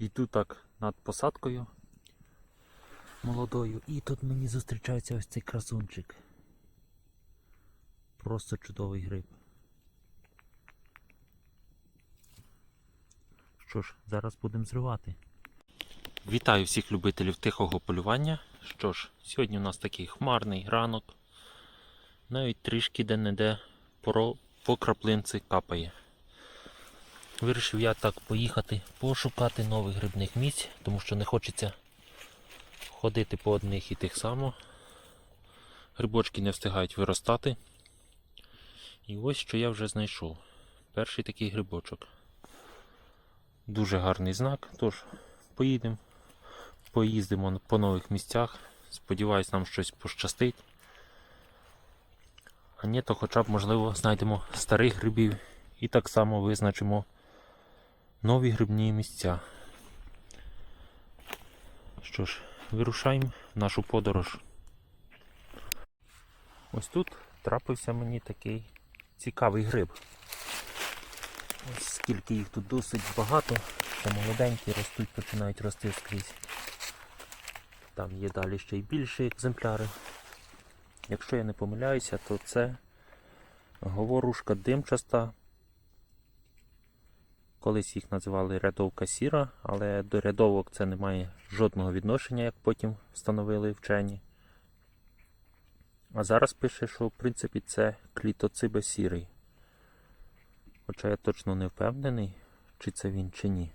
Йду так над посадкою молодою. І тут мені зустрічається ось цей красунчик. Просто чудовий гриб. Що ж, зараз будемо зривати. Вітаю всіх любителів тихого полювання. Що ж, сьогодні у нас такий хмарний ранок. Навіть трішки де-не-де по, краплинці капає. Вирішив я так поїхати пошукати нових грибних місць, тому що не хочеться ходити по одних і тих само. Грибочки не встигають виростати. І ось що я вже знайшов. Перший такий грибочок. Дуже гарний знак, тож поїдемо, поїздимо по нових місцях. Сподіваюсь, нам щось пощастить. А ні, то хоча б, можливо, знайдемо старих грибів і так само визначимо нові грибні місця. Що ж, вирушаємо в нашу подорож. Ось тут трапився мені такий цікавий гриб. Ось скільки їх тут досить багато, ще молоденькі ростуть, починають рости скрізь. Там є далі ще й більші екземпляри. Якщо я не помиляюся, то це говорушка димчаста. Колись їх називали рядовка сіра, але до рядовок це не має жодного відношення, як потім встановили вчені. А зараз пише, що в принципі це клітоцибе сірий. Хоча я точно не впевнений, чи це він, чи ні.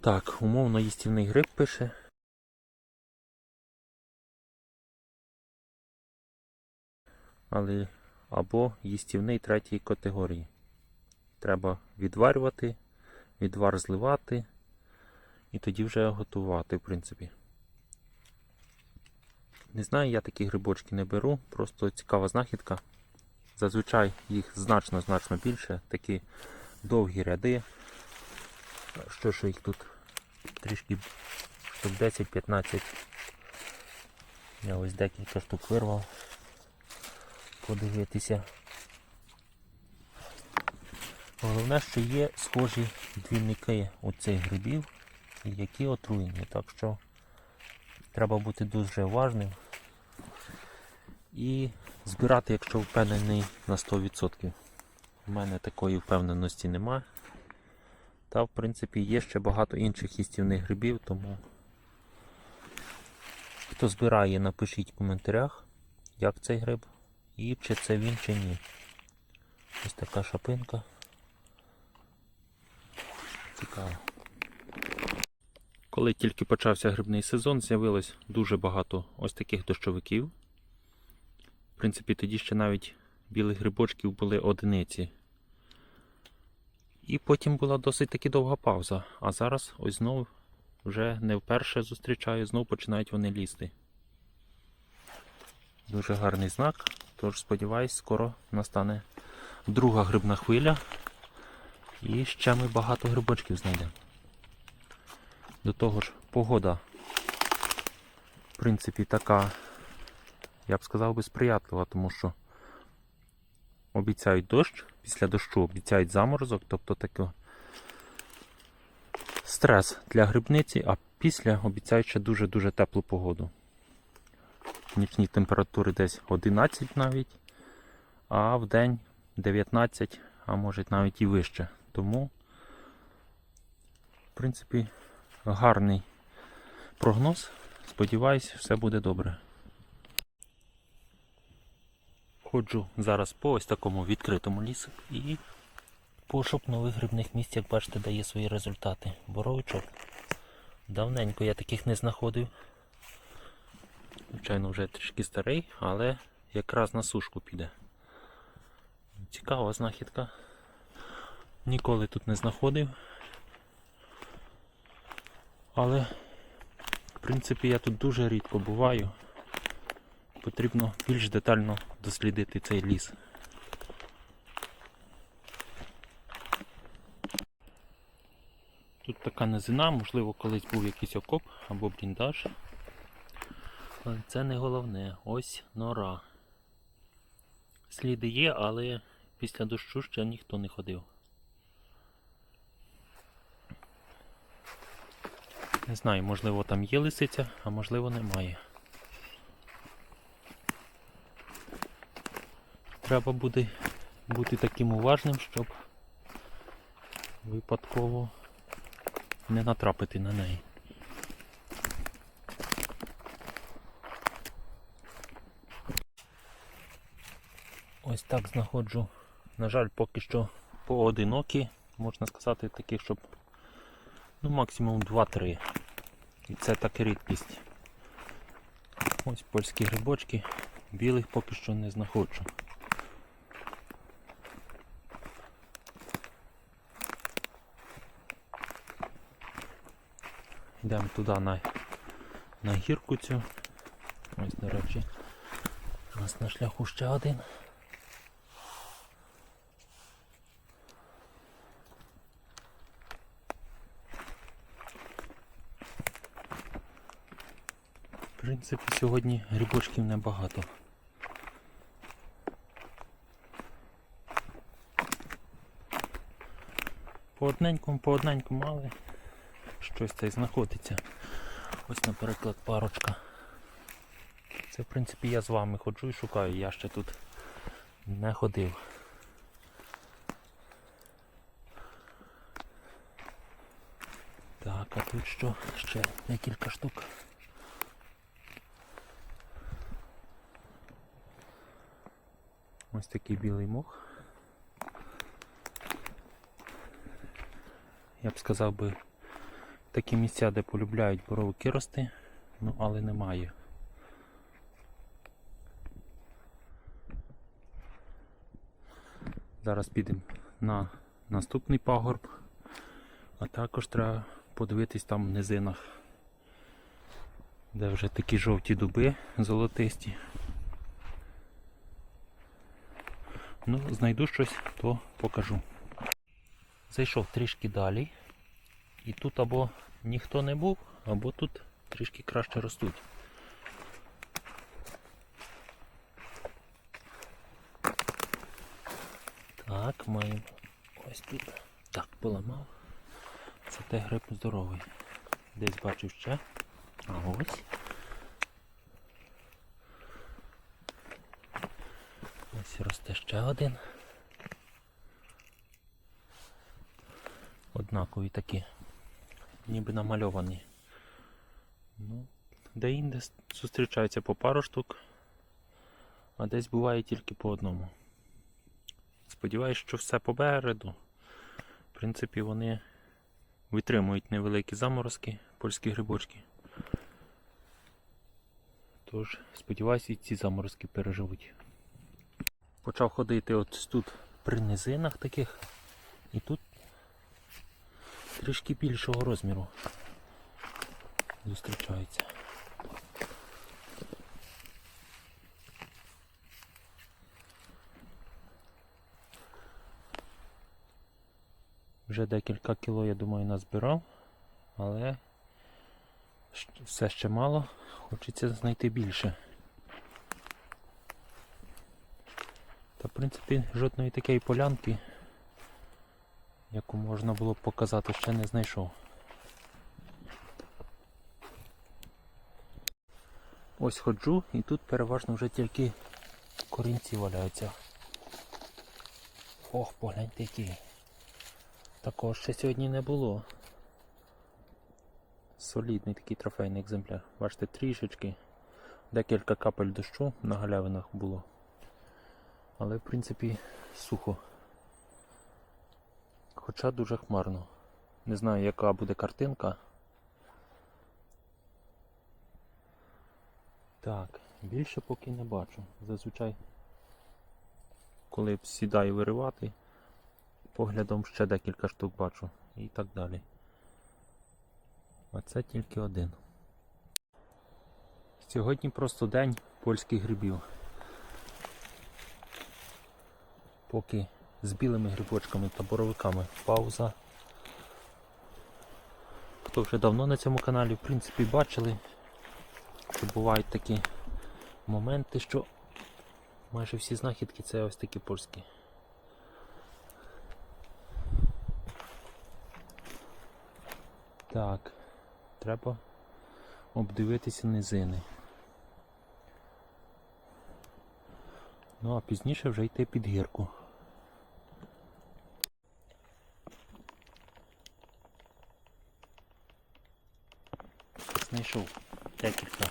Так, умовно їстівний гриб пише. Але або їстівний третьої категорії. Треба відварювати, відвар зливати і тоді вже готувати, в принципі. Не знаю, я такі грибочки не беру, просто цікава знахідка. Зазвичай їх значно-значно більше, такі довгі ряди. Що ж їх тут трішки штук 10-15. Я ось декілька штук вирвав. Подивитися. Головне, що є схожі двійники у цих грибів, які отруєні. Так що треба бути дуже уважним і збирати, якщо впевнений на 100%. У мене такої впевненості нема. Та, в принципі, є ще багато інших їстівних грибів, тому хто збирає, напишіть в коментарях, як цей гриб і чи це він, чи ні. Ось така шапинка. Цікаво. Коли тільки почався грибний сезон, з'явилось дуже багато ось таких дощовиків. В принципі, тоді ще навіть білих грибочків були одиниці. І потім була досить таки довга пауза. А зараз ось знову вже не вперше зустрічаю, знову починають вони лізти. Дуже гарний знак, тож сподіваюсь, скоро настане друга грибна хвиля. І ще ми багато грибочків знайдемо. До того ж, погода, в принципі, така, я б сказав би, сприятлива, тому що обіцяють дощ, після дощу обіцяють заморозок, тобто такий стрес для грибниці, а після обіцяють ще дуже-дуже теплу погоду. Нічні температури десь 11 навіть, а в день 19, а може навіть і вище. Тому, в принципі, гарний прогноз. Сподіваюсь, все буде добре. Ходжу зараз по ось такому відкритому лісу і пошук нових грибних місць, як бачите, дає свої результати. Боровичок. Давненько я таких не знаходив. Звичайно, вже трішки старий, але якраз на сушку піде. Цікава знахідка. Ніколи тут не знаходив. Але, в принципі, я тут дуже рідко буваю. Потрібно більш детально дослідити цей ліс. Тут така низина, можливо, колись був якийсь окоп або бліндаж. Але це не головне. Ось нора. Сліди є, але після дощу ще ніхто не ходив. Не знаю, можливо там є лисиця, а можливо немає. Треба буде бути таким уважним, щоб випадково не натрапити на неї. Ось так знаходжу. На жаль, поки що поодинокі, можна сказати, таких, щоб ну, максимум 2-3. І це так рідкість. Ось польські грибочки, білих поки що не знаходжу. Йдемо туди на, на гірку цю. Ось, до речі, у нас на шляху ще один. Принципі, сьогодні грибочків небагато. По одненькому, по одненькому, але щось це знаходиться. Ось, наприклад, парочка. Це, в принципі, я з вами ходжу і шукаю, я ще тут не ходив. Так, а тут що? Ще декілька штук. Ось такий білий мох. Я б сказав би такі місця, де полюбляють боровики рости, ну але немає. Зараз підемо на наступний пагорб, а також треба подивитись там в низинах, де вже такі жовті дуби золотисті. Ну, знайду щось, то покажу. Зайшов трішки далі. І тут або ніхто не був, або тут трішки краще ростуть. Так, маємо ось тут. Так, поламав. Це те гриб здоровий. Десь бачив ще. А ось. Ось росте ще один. Однакові такі. Ніби намальовані. Ну, де інде зустрічаються по пару штук, а десь буває тільки по одному. Сподіваюсь, що все попереду. В принципі, вони витримують невеликі заморозки, польські грибочки. Тож, сподіваюся, і ці заморозки переживуть. Почав ходити от тут при низинах таких, і тут трішки більшого розміру зустрічаються. Вже декілька кіло, я думаю, назбирав, але все ще мало, хочеться знайти більше. Та в принципі жодної такої полянки, яку можна було б показати, ще не знайшов. Ось ходжу і тут переважно вже тільки корінці валяються. Ох, погляньте який. Такого ще сьогодні не було. Солідний такий трофейний екземпляр. Бачите, трішечки. Декілька капель дощу на галявинах було. Але в принципі сухо. Хоча дуже хмарно. Не знаю, яка буде картинка. Так, більше поки не бачу. Зазвичай, коли сідаю виривати, поглядом ще декілька штук бачу і так далі. А це тільки один. Сьогодні просто день польських грибів. Поки з білими грибочками та боровиками пауза. Хто вже давно на цьому каналі, в принципі, бачили, що бувають такі моменти, що майже всі знахідки це ось такі польські. Так. треба обдивитися низини. Ну а пізніше вже йти під гірку. Знайшов декілька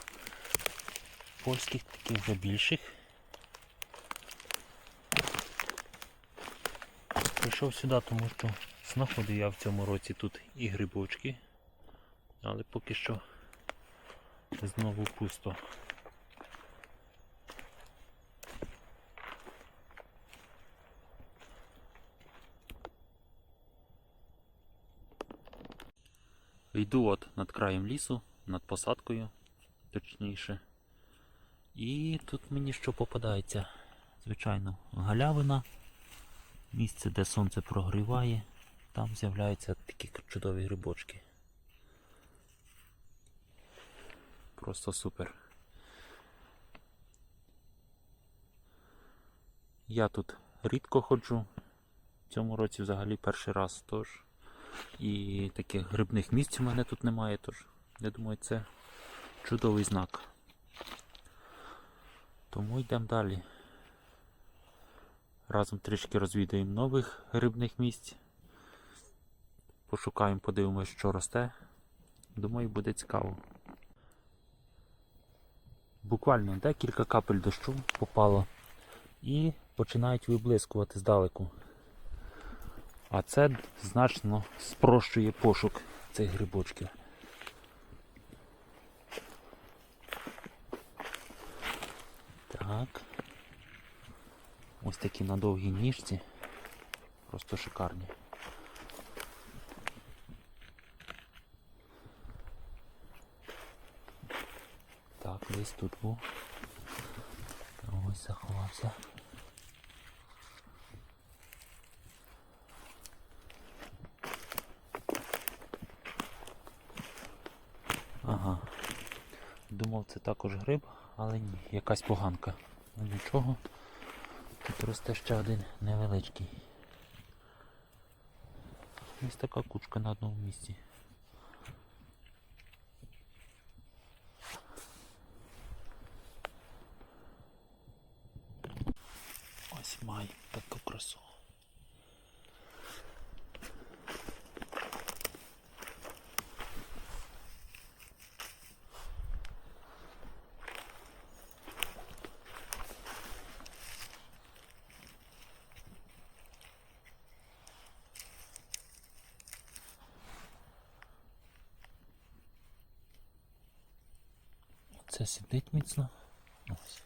польських, таких вже більших. Прийшов сюди, тому що знаходив я в цьому році тут і грибочки, але поки що знову пусто. Йду от над краєм лісу, над посадкою, точніше. І тут мені що попадається? Звичайно, галявина, місце, де сонце прогріває, там з'являються такі чудові грибочки. Просто супер. Я тут рідко ходжу. В цьому році взагалі перший раз тож. І таких грибних місць у мене тут немає, тож я думаю, це чудовий знак. Тому йдемо далі. Разом трішки розвідаємо нових грибних місць. Пошукаємо, подивимось, що росте. Думаю, буде цікаво. Буквально декілька капель дощу попало і починають виблискувати здалеку. А це значно спрощує пошук цих грибочків. Так. Ось такі на довгій ніжці. Просто шикарні. Так, десь тут був. Ось заховався. Ага. Думав це також гриб, але ні, якась поганка. Ну нічого. Тут росте ще один невеличкий. Ось така кучка на одному місці. Ось має таку красу. Це сидить міцно. Ось.